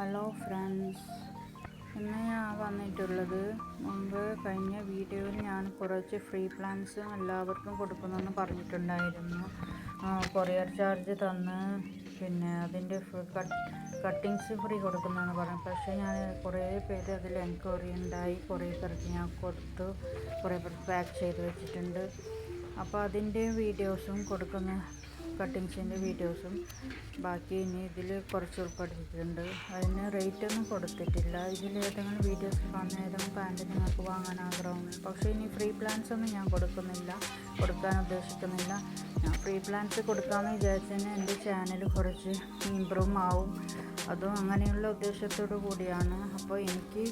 Hello friends ഇന്ന് ഞാൻ വന്നിട്ടുള്ളത് മുമ്പ് കഴിഞ്ഞ വീഡിയോയിൽ ഞാൻ കുറച്ച് ഫ്രീ പ്ലാൻസ് എല്ലാവർക്കും കൊടുക്കുമെന്ന് പറഞ്ഞിട്ടുണ്ടായിരുന്നു. കൊറിയർ ചാർജ് തന്ന് പിന്നെ അതിന്റെ കട്ടിങ്സ് ഫ്രീ കൊടുക്കുമെന്ന് പറഞ്ഞു. പക്ഷേ ഞാൻ കുറേ പേര് അതിൽ എൻക്വയറി ഉണ്ടായി കുറേ പേർക്ക് ഞാൻ കൊടുത്തു കുറേ പേർക്ക് പാക്ക് ചെയ്ത് വെച്ചിട്ടുണ്ട്. അപ്പോൾ അതിന്റെ വീഡിയോസും കൊടുക്കുന്ന കട്ടിങ്സിന്റെ വീഡിയോസും ബാക്കി ഇനി ഇതിൽ കുറച്ച് ഉൾപ്പെടുത്തിയിട്ടുണ്ട്. അതിന് റേറ്റ് ഒന്നും കൊടുത്തിട്ടില്ല. ഇതിൽ ഏതെങ്കിലും വീഡിയോസ് കാണുന്ന ഏതെങ്കിലും പാന്റ് നിങ്ങൾക്ക് വാങ്ങാൻ ആഗ്രഹമുണ്ട് പക്ഷേ ഇനി ഫ്രീ പ്ലാൻസ് ഒന്നും ഞാൻ കൊടുക്കുന്നില്ല. കൊടുക്കാൻ ഉദ്ദേശിക്കുന്നില്ല. ഞാൻ ഫ്രീ പ്ലാൻസ് കൊടുക്കാമെന്ന് വിചാരിച്ചതിന് എന്റെ ചാനൽ കുറച്ച് ഇമ്പ്രൂവ് ആവും. അതും അങ്ങനെയുള്ള ഉദ്ദേശത്തോടു കൂടിയാണ്. അപ്പോൾ എനിക്ക്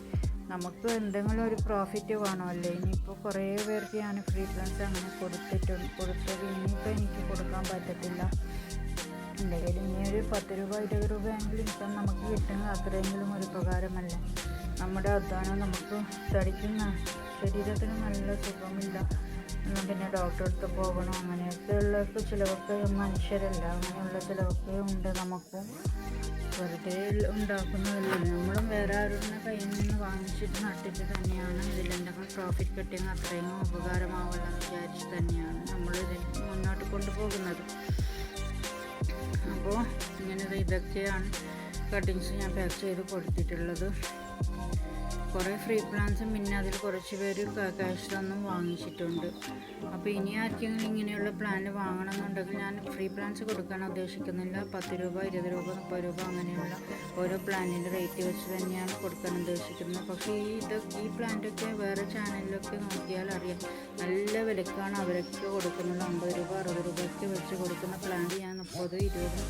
നമുക്ക് എന്തെങ്കിലും ഒരു പ്രോഫിറ്റ് വേണമല്ലേ ഇനിയിപ്പോൾ കുറേ പേർക്ക് ഞാൻ ഫ്രീ പ്ലാൻസ് അങ്ങനെ കൊടുത്തിട്ടുണ്ട് കൊടുത്തത്. ഇനിയിപ്പോൾ എനിക്ക് കൊടുക്കാൻ പറ്റത്തില്ല. എന്റെ ഇനി ഒരു പത്ത് രൂപ ഇരുപത് രൂപയെങ്കിലും ഇപ്പം നമുക്ക് കിട്ടുന്ന അത്രയെങ്കിലും ഒരു ഉപകാരമല്ല? നമ്മുടെ അധ്വാനം നമുക്ക് തടിക്കുന്ന ശരീരത്തിന് നല്ല സുഖമില്ല. പിന്നെ ഡോക്ടറെ അടുത്ത് പോകണം. അങ്ങനെയൊക്കെ ഉള്ള ചിലവൊക്കെ മനുഷ്യരല്ല അങ്ങനെയുള്ള ചിലവൊക്കെ ഉണ്ട് നമുക്കും. വെറുതെ ഉണ്ടാക്കുന്നതല്ല. നമ്മളും വേറെ ആരുടെ കയ്യിൽ നിന്ന് വാങ്ങിച്ചിട്ട് നട്ടിട്ട് തന്നെയാണ് ഇതിലെന്തെങ്കിലും പ്രോഫിറ്റ് കിട്ടിയെങ്കിൽ അത്രയും ഉപകാരമാവുമെന്ന് വിചാരിച്ച് തന്നെയാണ് നമ്മൾ ഇതിൽ മുന്നോട്ട് കൊണ്ടുപോകുന്നത്. അപ്പോൾ ഇങ്ങനെ ഇതൊക്കെയാണ് കട്ടിങ്സ് ഞാൻ പാക്ക് ചെയ്ത് കൊടുത്തിട്ടുള്ളത്. കുറേ ഫ്രീ പ്ലാൻസും പിന്നെ അതിൽ കുറച്ച് പേര് ക്യാഷ് തന്നും വാങ്ങിച്ചിട്ടുണ്ട്. അപ്പോൾ ഇനി ആർക്കെങ്കിലും ഇങ്ങനെയുള്ള പ്ലാൻ വാങ്ങണമെന്നുണ്ടെങ്കിൽ ഞാൻ ഫ്രീ പ്ലാൻസ് കൊടുക്കാൻ ഉദ്ദേശിക്കുന്നില്ല. പത്ത് രൂപ ഇരുപത് രൂപ മുപ്പത് രൂപ അങ്ങനെയുള്ള ഓരോ പ്ലാനിന്റെ റേറ്റ് വെച്ച് തന്നെയാണ് കൊടുക്കാൻ ഉദ്ദേശിക്കുന്നത്. പക്ഷേ ഈ ഇത് ഈ പ്ലാന്റൊക്കെ വേറെ ചാനലിലൊക്കെ നോക്കിയാൽ അറിയാം. നല്ല വിലക്കാണ് അവരൊക്കെ കൊടുക്കുന്നത്. അമ്പത് രൂപ അറുപത് രൂപയ്ക്ക് വെച്ച് കൊടുക്കുന്ന പ്ലാന്റ് ഞാൻ മുപ്പത് ഇരുപത്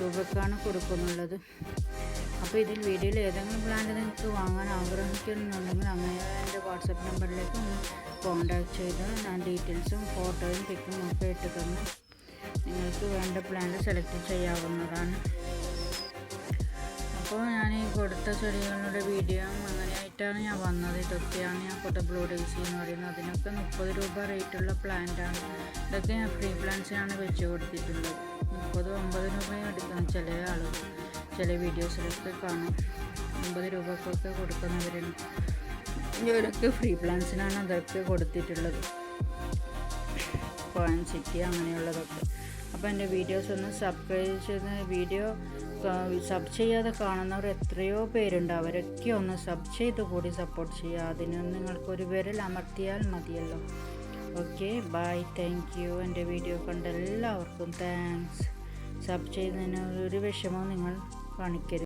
രൂപക്കാണ് കൊടുക്കുന്നുള്ളത്. അപ്പോൾ ഇതിൽ വീഡിയോയിൽ ഏതെങ്കിലും പ്ലാന്റ് നിങ്ങൾക്ക് വാങ്ങാൻ ആഗ്രഹിക്കുന്നുണ്ടെങ്കിൽ അങ്ങനെ എന്റെ വാട്സപ്പ് നമ്പറിലേക്ക് ഒന്ന് കോൺടാക്ട് ചെയ്ത് ഞാൻ ഡീറ്റെയിൽസും ഫോട്ടോയും പിക്കും ഒക്കെ ഇട്ട് തന്ന് നിങ്ങൾക്ക് വേണ്ട പ്ലാന്റ് സെലക്ട് ചെയ്യാവുന്നതാണ്. അപ്പോൾ ഞാൻ ഈ കൊടുത്ത ചെടികളുടെ വീഡിയോ അങ്ങനെയായിട്ടാണ് ഞാൻ വന്നത്. ഇതൊക്കെയാണ് ഞാൻ കൊട്ടബ്ലൂ ഡേസി എന്ന് പറയുന്നത്. അതിനൊക്കെ മുപ്പത് രൂപ റേറ്റുള്ള പ്ലാന്റാണ് ഇതൊക്കെ ഞാൻ ഫ്രീ പ്ലാന്റ്സിനാണ് വെച്ച് കൊടുത്തിട്ടുള്ളത്. മുപ്പത് അമ്പത് രൂപയും എടുക്കുന്ന ചില ആളുകൾ. ചില വീഡിയോസിലൊക്കെ കാണാം. അമ്പത് രൂപക്കൊക്കെ കൊടുക്കുന്നവരുണ്ട് ഇവരൊക്കെ ഫ്രീ പ്ലാൻസിനാണ് അതൊക്കെ കൊടുത്തിട്ടുള്ളത്. കോയൻ സിറ്റി അങ്ങനെയുള്ളതൊക്കെ. അപ്പോൾ എന്റെ വീഡിയോസ് ഒന്ന് സബ്സ്ക്രൈബ് ചെയ്ത് വീഡിയോ സബ് ചെയ്യാതെ കാണുന്നവർ എത്രയോ പേരുണ്ട്. അവരൊക്കെ ഒന്ന് സബ് ചെയ്ത് കൂടി സപ്പോർട്ട് ചെയ്യുക. അതിന് നിങ്ങൾക്കൊരു വിരൽ അമർത്തിയാൽ മതിയല്ലോ. ഓക്കെ ബൈ താങ്ക് യു എന്റെ വീഡിയോ കണ്ട എല്ലാവർക്കും താങ്ക്സ് സബ് ചെയ്യുന്നതിന് ഒരു വിഷമവും നിങ്ങൾ കാണിക്കരുത്.